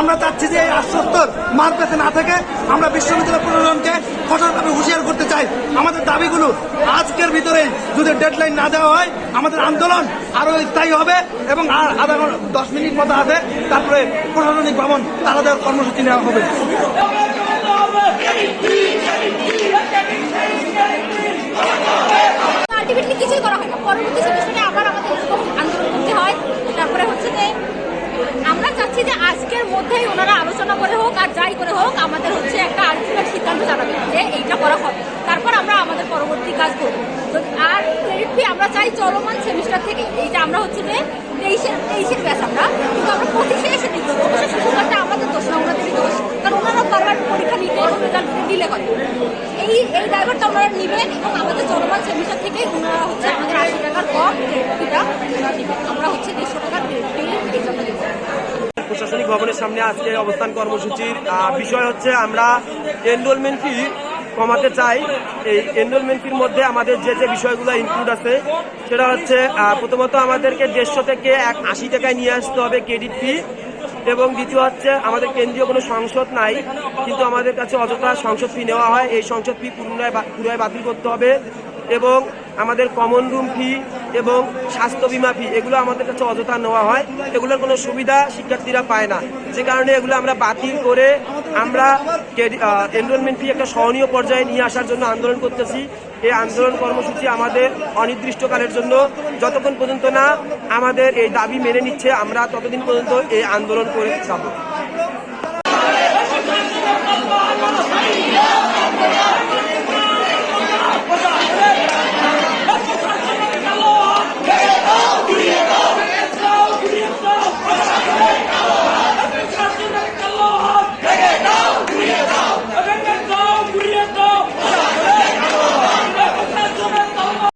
আমরা চাচ্ছি যে এই আশ্বস্তর মার পেতে না থেকে আমরা বিশ্ববিদ্যালয় প্রশাসনকে কঠোরভাবে হুঁশিয়ার করতে চাই। আমাদের দাবিগুলো আজকের ভিতরে যদি ডেডলাইন না দেওয়া হয়, আমাদের আন্দোলন আরও স্থায়ী হবে এবং আর আধা ঘণ্টা, দশ মিনিট মতো আছে, তারপরে প্রশাসনিক ভবন তারা দেওয়ার কর্মসূচি নেওয়া হবে আলটিমেটলি কিছুই করা হয় না পরবর্তী সেমিস্টারে আবার আমাদের এরকম আন্দোলন করতে হয় তারপরে হচ্ছে যে আমরা চাচ্ছি আজকের মধ্যেই ওনারা আলোচনা করে হোক আর যাই করে হোক, আমাদের হচ্ছে একটা আলটিমেট সিদ্ধান্ত জানাবেন যে এইটা করা হবে। তারপর আমরা আমাদের পরবর্তী কাজ করব। আর ক্রেডিট ফি আমরা চাই চলমান সেমিস্টার থেকে, এই যে আমরা হচ্ছে যে তেইশের তেইশের ব্যাচ আমরা, কিন্তু আমরা পঁচিশে এসে দিচ্ছি অবশ্যই শুধুমাত্র আমাদের দোষ না ওনাদেরই দোষ কারণ ওনারা বারবার পরীক্ষা নিতে এবং রেজাল্ট ডিলে করে। এই এই ড্রাইভারটা ওনারা নেবেন এবং আমাদের চলমান সেমিস্টার থেকে ওনারা হচ্ছে আমাদের আশি টাকার কম ক্রেডিট ফিটা ওনারা নেবেন আমরা হচ্ছে দেড়শো টাকার ক্রেডিট ফি এক্সামটা দেবো প্রশাসনিক ভবনের সামনে আজকে অবস্থান কর্মসূচির বিষয় হচ্ছে আমরা এনরোলমেন্ট ফি কমাতে চাই। এই এনরোলমেন্ট ফির মধ্যে আমাদের যে যে বিষয়গুলো ইনক্লুড আছে, সেটা হচ্ছে প্রথমত আমাদেরকে দেড়শো থেকে এক আশি টাকায় নিয়ে আসতে হবে ক্রেডিট ফি এবং দ্বিতীয় হচ্ছে আমাদের কেন্দ্রীয় কোনো সংসদ নাই, কিন্তু আমাদের কাছে অযথা সংসদ ফি নেওয়া হয়। এই সংসদ ফি পুনরায় পুনরায় বাতিল করতে হবে এবং আমাদের কমন রুম ফি এবং স্বাস্থ্য বিমা ফি এগুলো আমাদের কাছে অযথা নেওয়া হয়। এগুলোর কোনো সুবিধা শিক্ষার্থীরা পায় না। যে কারণে এগুলো আমরা বাতিল করে আমরা এনরোলমেন্ট ফি একটা সহনীয় পর্যায়ে নিয়ে আসার জন্য আন্দোলন করতেছি। এই আন্দোলন কর্মসূচি আমাদের অনির্দিষ্টকালের জন্য যতক্ষণ পর্যন্ত না আমাদের এই দাবি মেনে নিচ্ছে, আমরা ততদিন পর্যন্ত এই আন্দোলন করে যাব।